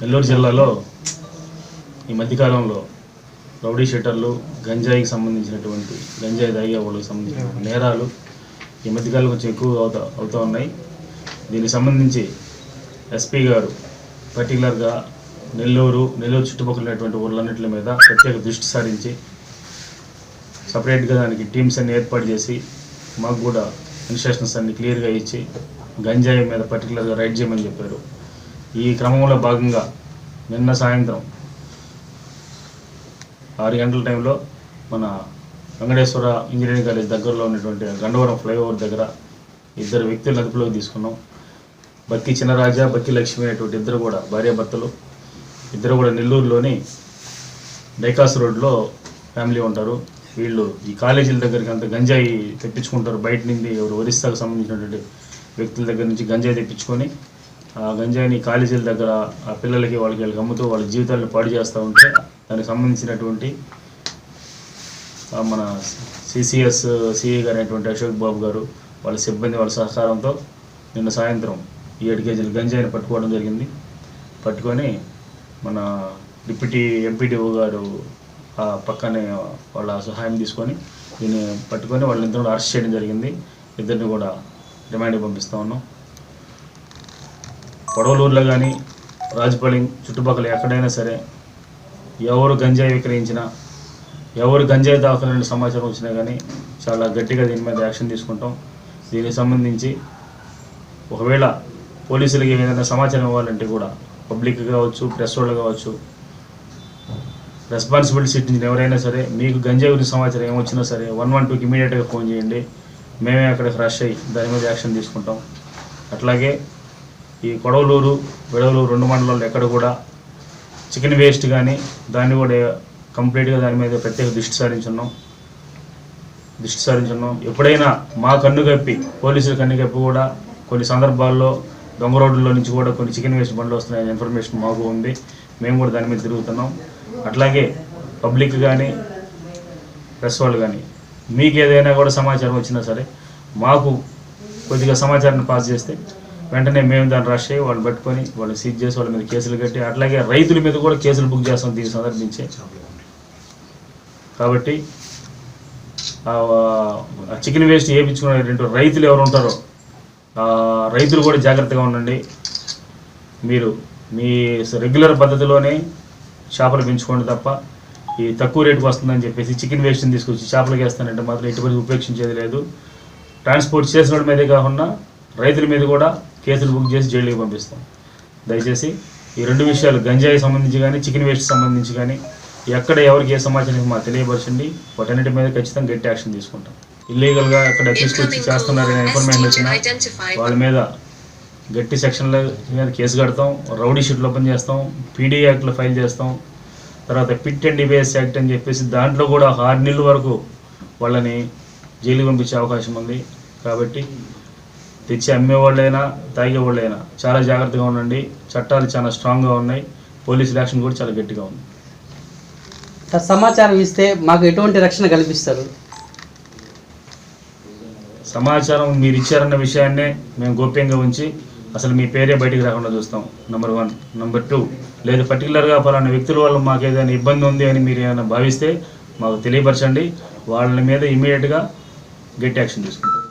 నెల్లూరు జిల్లాలో ఈ మధ్యకాలంలో రౌడీ షెటర్లు గంజాయికి సంబంధించినటువంటి గంజాయి తాగే వాళ్ళకి సంబంధించిన నేరాలు ఈ మధ్యకాలం కొంచెం ఎక్కువ అవుతా అవుతూ ఉన్నాయి. దీనికి సంబంధించి ఎస్పీ గారు పర్టికులర్గా నెల్లూరు నెల్లూరు చుట్టుపక్కల ఉన్నటువంటి ఊళ్ళన్నింటి మీద ప్రత్యేక దృష్టి సారించి సపరేట్గా దానికి టీమ్స్ అన్ని ఏర్పాటు చేసి మాకు కూడా ఇన్స్ట్రక్షన్స్ అన్ని క్లియర్గా ఇచ్చి గంజాయి మీద పర్టికులర్గా రైడ్ చేయమని చెప్పారు. ఈ క్రమంలో భాగంగా నిన్న సాయంత్రం ఆరు గంటల టైంలో మన వెంకటేశ్వర ఇంజనీరింగ్ కాలేజ్ దగ్గరలో ఉన్నటువంటి గండవరం ఫ్లైఓవర్ దగ్గర ఇద్దరు వ్యక్తులను అదుపులోకి తీసుకున్నాం. బక్కి చిన్నరాజా బక్కి లక్ష్మి అనేటువంటి ఇద్దరు కూడా భార్యాభర్తలు ఇద్దరు కూడా నెల్లూరులోని డైకాస్ రోడ్లో ఫ్యామిలీ ఉంటారు. వీళ్ళు ఈ కాలేజీల దగ్గరికి అంత గంజాయి తెప్పించుకుంటారు. బయట నుండి ఎవరు ఒరిస్సాకు సంబంధించినటువంటి వ్యక్తుల దగ్గర నుంచి గంజాయి తెప్పించుకొని ఆ గంజాయిని కాలేజీల దగ్గర ఆ పిల్లలకి వాళ్ళకి వీళ్ళకి అమ్ముతూ వాళ్ళ జీవితాలను పాడు చేస్తూ ఉంటే దానికి సంబంధించినటువంటి మన సిసిఎస్ సిఏ గారు అయినటువంటి అశోక్ బాబు గారు వాళ్ళ సిబ్బంది వాళ్ళ సహకారంతో నిన్న సాయంత్రం ఈ ఏడు కేజీలు గంజాయిని పట్టుకోవడం జరిగింది. పట్టుకొని మన డిప్యూటీ ఎంపీడీఓ గారు ఆ పక్కనే వాళ్ళ సహాయం తీసుకొని దీన్ని పట్టుకొని వాళ్ళిద్దరు కూడా అరెస్ట్ చేయడం జరిగింది. ఇద్దరిని కూడా రిమాండ్ పంపిస్తూ ఉన్నాం. పొడవలూరులో కానీ రాజపాలెం చుట్టుపక్కల ఎక్కడైనా సరే ఎవరు గంజాయి విక్రయించినా ఎవరు గంజాయి దాఖలైన సమాచారం వచ్చినా కానీ చాలా గట్టిగా దీని మీద యాక్షన్ తీసుకుంటాం. దీనికి సంబంధించి ఒకవేళ పోలీసులకి ఏదైనా సమాచారం ఇవ్వాలంటే కూడా పబ్లిక్ కావచ్చు ప్రెస్ వాళ్ళు కావచ్చు రెస్పాన్సిబిలిటీ సిట్టించిన ఎవరైనా సరే మీకు గంజాయి గురించి సమాచారం ఏమొచ్చినా సరే వన్ వన్ టూకి ఇమీడియట్గా ఫోన్ చేయండి. మేమే అక్కడ రష్ అయ్యి దాని మీద యాక్షన్ తీసుకుంటాం. అట్లాగే ఈ కొడవలూరు విడవలూరు రెండు మండలాల్లో ఎక్కడ కూడా చికెన్ వేస్ట్ కానీ దాన్ని కూడా కంప్లీట్గా దాని మీద ప్రత్యేక దృష్టి సారించున్నాం. దృష్టి సారించున్నాం. ఎప్పుడైనా మా కన్ను కప్పి పోలీసుల కన్ను కప్పి కూడా కొన్ని సందర్భాల్లో దొంగ రోడ్లలో నుంచి కూడా కొన్ని చికెన్ వేస్ట్ బండ్లు వస్తున్నాయనే ఇన్ఫర్మేషన్ మాకు ఉంది. మేము కూడా దాని మీద తిరుగుతున్నాం. అట్లాగే పబ్లిక్ కానీ ప్రెస్ వాళ్ళు కానీ మీకు ఏదైనా కూడా సమాచారం వచ్చినా సరే మాకు కొద్దిగా సమాచారాన్ని పాస్ చేస్తే వెంటనే మేము దాన్ని రష్ అయ్యి వాళ్ళు పట్టుకొని వాళ్ళు సీజ్ చేసి వాళ్ళ మీద కేసులు కట్టి అట్లాగే రైతుల మీద కూడా కేసులు బుక్ చేస్తాం దీన్ని సందర్భించే కాబట్టి ఆ చికెన్ వేస్ట్ వేయించుకునేటువంటి రైతులు ఎవరు ఉంటారో రైతులు కూడా జాగ్రత్తగా ఉండండి. మీరు మీ రెగ్యులర్ పద్ధతిలోనే చేపలు పెంచుకోండి తప్ప ఈ తక్కువ రేటుకు వస్తుందని చెప్పేసి చికెన్ వేస్ట్ని తీసుకొచ్చి చేపలకి వేస్తానంటే మాత్రం ఎటువంటి ఉపేక్షించేది లేదు. ట్రాన్స్పోర్ట్ చేసిన మీదే కాకుండా రైతుల మీద కూడా కేసులు బుక్ చేసి జైలుకి పంపిస్తాం. దయచేసి ఈ రెండు విషయాలు గంజాయి సంబంధించి కానీ చికెన్ వేస్ట్ సంబంధించి కానీ ఎక్కడ ఎవరికి ఏ సమాచారం మాకు తెలియపరచండి. వాటన్నిటి మీద ఖచ్చితంగా గట్టి యాక్షన్ తీసుకుంటాం. ఇల్లీగల్గా ఎక్కడ తీసుకొచ్చి చేస్తున్నారనే ఇన్ఫర్మేషన్ వచ్చినా వాళ్ళ మీద గట్టి సెక్షన్ల మీద కేసు కడతాం రౌడీ షీట్లు ఓపెన్ చేస్తాం పీడీ యాక్ట్లో ఫైల్ చేస్తాం తర్వాత పిట్ అండ్ డిబేస్ యాక్ట్ అని చెప్పేసి దాంట్లో కూడా ఆరు నెలల వరకు వాళ్ళని జైలుకి పంపించే అవకాశం ఉంది. కాబట్టి తెచ్చి అమ్మేవాళ్ళైనా తాగేవాళ్ళైనా చాలా జాగ్రత్తగా ఉండండి. చట్టాలు చాలా స్ట్రాంగ్గా ఉన్నాయి. పోలీస్ యాక్షన్ కూడా చాలా గట్టిగా ఉంది. సమాచారం ఇస్తే మాకు ఎటువంటి రక్షణ కల్పిస్తారు? సమాచారం మీరు ఇచ్చారన్న విషయాన్నే మేము గోప్యంగా ఉంచి అసలు మీ పేరే బయటికి రాకుండా చూస్తాం. నెంబర్ వన్ నెంబర్ టూ లేదు పర్టికులర్గా పలానా వ్యక్తుల వల్ల మాకు ఏదైనా ఇబ్బంది ఉంది అని మీరు ఏమైనా భావిస్తే మాకు తెలియపరచండి. వాళ్ళ మీద ఇమీడియట్గా గట్టి యాక్షన్ తీసుకుంటాం.